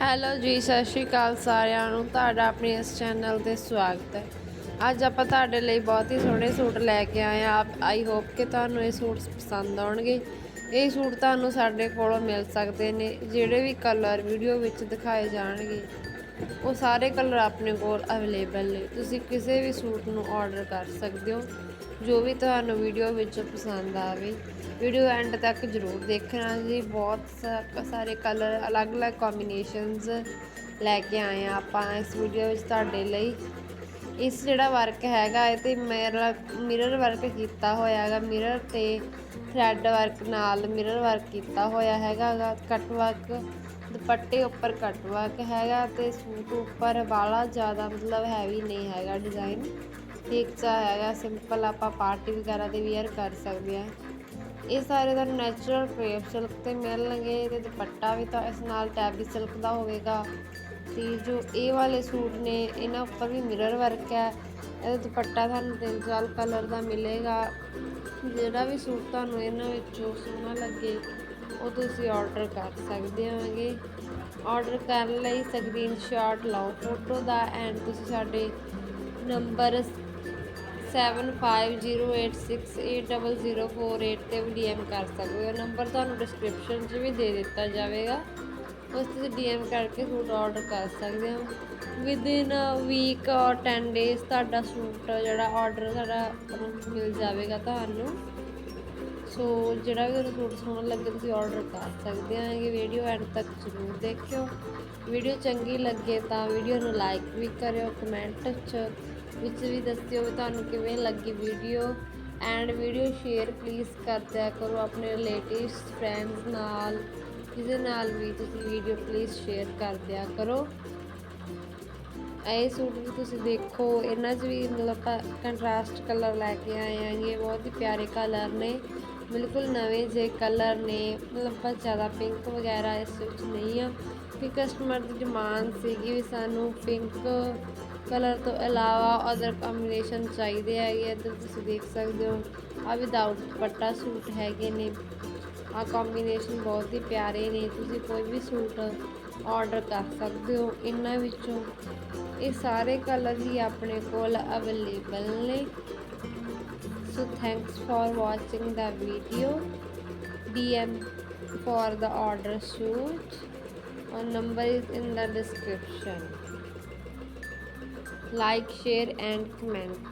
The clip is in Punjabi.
ਹੈਲੋ ਜੀ, ਸਤਿ ਸ਼੍ਰੀ ਅਕਾਲ ਸਾਰਿਆਂ ਨੂੰ। ਤੁਹਾਡਾ ਆਪਣੇ ਇਸ ਚੈਨਲ ਤੇ ਸਵਾਗਤ ਹੈ। ਅੱਜ ਆਪਾਂ ਤੁਹਾਡੇ ਲਈ ਬਹੁਤ ਹੀ ਸੋਹਣੇ ਸੂਟ ਲੈ ਕੇ ਆਏ ਆ ਆਈ ਹੋਪ ਕਿ ਤੁਹਾਨੂੰ ਇਹ ਸੂਟ ਪਸੰਦ ਆਉਣਗੇ। ਇਹ ਸੂਟ ਤੁਹਾਨੂੰ ਸਾਡੇ ਕੋਲੋਂ ਮਿਲ ਸਕਦੇ ਨੇ, ਜਿਹੜੇ ਵੀ ਕਲਰ ਵੀਡੀਓ ਵਿੱਚ ਦਿਖਾਏ ਜਾਣਗੇ। ਉਹ ਸਾਰੇ ਕਲਰ ਆਪਣੇ ਕੋਲ ਅਵੇਲੇਬਲ ਨੇ। ਤੁਸੀਂ ਕਿਸੇ ਵੀ ਸੂਟ ਨੂੰ ਆਰਡਰ ਕਰ ਸਕਦੇ ਹੋ। ਜੋ ਵੀ ਤੁਹਾਨੂੰ ਵੀਡੀਓ ਵਿੱਚ ਪਸੰਦ ਆਵੇ ਵੀਡੀਓ ਐਂਡ ਤੱਕ ਜ਼ਰੂਰ ਦੇਖਣਾ ਜੀ। ਬਹੁਤ ਸਾ- ਸਾਰੇ ਕਲਰ ਅਲੱਗ-ਅਲੱਗ ਕੰਬੀਨੇਸ਼ਨਸ ਲੈ ਕੇ ਆਏ ਆ ਆਪਾਂ ਇਸ ਵੀਡੀਓ ਵਿੱਚ ਤੁਹਾਡੇ ਲਈ। ਇਸ ਜਿਹੜਾ ਵਰਕ ਹੈਗਾ, ਇਹ ਤੇ ਮਿਰਰ ਮਿਰਰ ਵਰਕ ਕੀਤਾ ਹੋਇਆ ਹੈਗਾ। ਮਿਰਰ ਤੇ ਥ੍ਰੈਡ ਵਰਕ ਨਾਲ ਮਿਰਰ ਵਰਕ ਕੀਤਾ ਹੋਇਆ ਹੈਗਾ ਗਾ। ਕੱਟ ਵਰਕ ਦੁਪੱਟੇ ਉੱਪਰ ਕੱਟ ਵਰਕ ਹੈਗਾ ਤੇ ਸੂਟ ਉੱਪਰ ਵਾਲਾ ਜ਼ਿਆਦਾ ਮਤਲਬ ਹੈਵੀ ਨਹੀਂ ਹੈਗਾ ਡਿਜ਼ਾਈਨ ਠੀਕ ਚਾ ਹੈਗਾ ਸਿੰਪਲ ਆਪਾਂ ਪਾਰਟੀ ਵਗੈਰਾ ਤੇ ਵੀਅਰ ਕਰ ਸਕਦੇ ਆ ਇਹ ਸਾਰੇ ਤੁਹਾਨੂੰ ਨੈਚੁਰਲ ਕ੍ਰੇਪ ਸਿਲਕ ਤੇ ਮਿਲਣਗੇ ਤੇ ਦੁਪੱਟਾ ਵੀ ਤਾਂ ਇਸ ਨਾਲ ਟੈਬੀ ਸਿਲਕ ਦਾ ਹੋਵੇਗਾ। ਤੇ ਜੋ ਇਹ ਵਾਲੇ ਸੂਟ ਨੇ, ਇਹਨਾਂ ਉੱਪਰ ਵੀ ਮਿਰਰ ਵਰਕ ਹੈ। ਇਹਦਾ ਦੁਪੱਟਾ ਤੁਹਾਨੂੰ ਤਿੰਨ ਚਾਰ ਕਲਰ ਦਾ ਮਿਲੇਗਾ। ਜਿਹੜਾ ਵੀ ਸੂਟ ਤੁਹਾਨੂੰ ਇਹਨਾਂ ਵਿੱਚੋਂ ਸੋਹਣਾ ਲੱਗੇ, ਉਹ ਤੁਸੀਂ ਆਰਡਰ ਕਰ ਸਕਦੇ ਹੋਗੇ ਆਰਡਰ ਕਰਨ ਲਈ ਸਕਰੀਨਸ਼ਾਟ ਲਓ ਫੋਟੋ ਦਾ ਐਂਡ ਤੁਸੀਂ ਸਾਡੇ ਨੰਬਰ 7508680048 ਤੇ ਵੀ ਡੀਐਮ ਕਰ ਸਕਦੇ ਹੋ। ਨੰਬਰ ਤੁਹਾਨੂੰ ਡਿਸਕ੍ਰਿਪਸ਼ਨ 'ਚ ਵੀ ਦੇ ਦਿੱਤਾ ਜਾਵੇਗਾ। ਉਸ ਤੇ ਡੀਐਮ ਕਰਕੇ ਸੂਟ ਆਰਡਰ ਕਰ ਸਕਦੇ ਹੋ। ਵਿਦਿਨ ਵੀਕ ਔਰ 10 ਡੇਜ਼ ਤੁਹਾਡਾ ਸੂਟ, ਜਿਹੜਾ ਆਰਡਰ ਤੁਹਾਡਾ ਮਿਲ ਜਾਵੇਗਾ ਤੁਹਾਨੂੰ। ਸੋ ਜਿਹੜਾ ਵੀ ਤੁਹਾਨੂੰ ਸੂਟ ਸੋਹਣਾ ਲੱਗੇ ਤੁਸੀਂ ਆਰਡਰ ਕਰ ਸਕਦੇ ਹੋ ਵੀਡੀਓ ਐਂਡ ਤੱਕ ਜ਼ਰੂਰ ਦੇਖਿਓ। ਵੀਡੀਓ ਚੰਗੀ ਲੱਗੇ ਤਾਂ ਵੀਡੀਓ ਨੂੰ ਲਾਈਕ ਵੀ ਕਰਿਓ ਕਮੈਂਟ 'ਚ ਵਿੱਚ ਵੀ ਦੱਸਿਓ ਵੀ ਤੁਹਾਨੂੰ ਕਿਵੇਂ ਲੱਗੀ video and video share please ਕਰਦਿਆ ਕਰੋ ਆਪਣੇ ਰਿਲੇਟਿਵਸ ਫਰੈਂਡਸ ਨਾਲ ਕਿਸੇ ਨਾਲ ਵੀ ਤੁਸੀਂ ਵੀਡੀਓ ਪਲੀਜ਼ ਸ਼ੇਅਰ ਕਰਦਿਆ ਕਰੋ। ਇਹ ਸੂਟ ਵੀ ਤੁਸੀਂ ਦੇਖੋ, ਇਹਨਾਂ 'ਚ ਵੀ ਮਤਲਬ ਕੰਟਰਾਸਟ ਕਲਰ ਲੈ ਕੇ ਆਏ ਆਂਗੇ ਬਹੁਤ ਹੀ ਪਿਆਰੇ ਕਲਰ ਨੇ। ਬਿਲਕੁਲ ਨਵੇਂ ਜੇ ਕਲਰ ਨੇ, ਮਤਲਬ ਬਹੁਤ ਜ਼ਿਆਦਾ ਪਿੰਕ ਵਗੈਰਾ ਇਸ ਵਿੱਚ ਨਹੀਂ ਆ ਕਿ ਕਸਟਮਰ ਦੀ ਡਿਮਾਂਡ ਸੀਗੀ ਵੀ ਸਾਨੂੰ ਪਿੰਕ ਕਲਰ ਤੋਂ ਇਲਾਵਾ ਅਦਰ ਕੰਬੀਨੇਸ਼ਨ ਚਾਹੀਦੇ ਹੈਗੇ ਇੱਧਰ ਤੁਸੀਂ ਦੇਖ ਸਕਦੇ ਹੋ ਆ ਵਿਦਆਊਟ ਦੁਪੱਟਾ ਸੂਟ ਹੈਗੇ ਨੇ ਆ ਕੰਬੀਨੇਸ਼ਨ ਬਹੁਤ ਹੀ ਪਿਆਰੇ ਨੇ, ਤੁਸੀਂ ਕੋਈ ਵੀ ਸੂਟ ਆਰਡਰ ਕਰ ਸਕਦੇ ਹੋ, ਇਹਨਾਂ ਵਿੱਚੋਂ, ਇਹ ਸਾਰੇ ਕਲਰ ਹੀ ਆਪਣੇ ਕੋਲ ਅਵੇਲੇਬਲ ਨੇ। Thanks for watching the video. Dm for the order suit. Our number is in the description. Like share and comment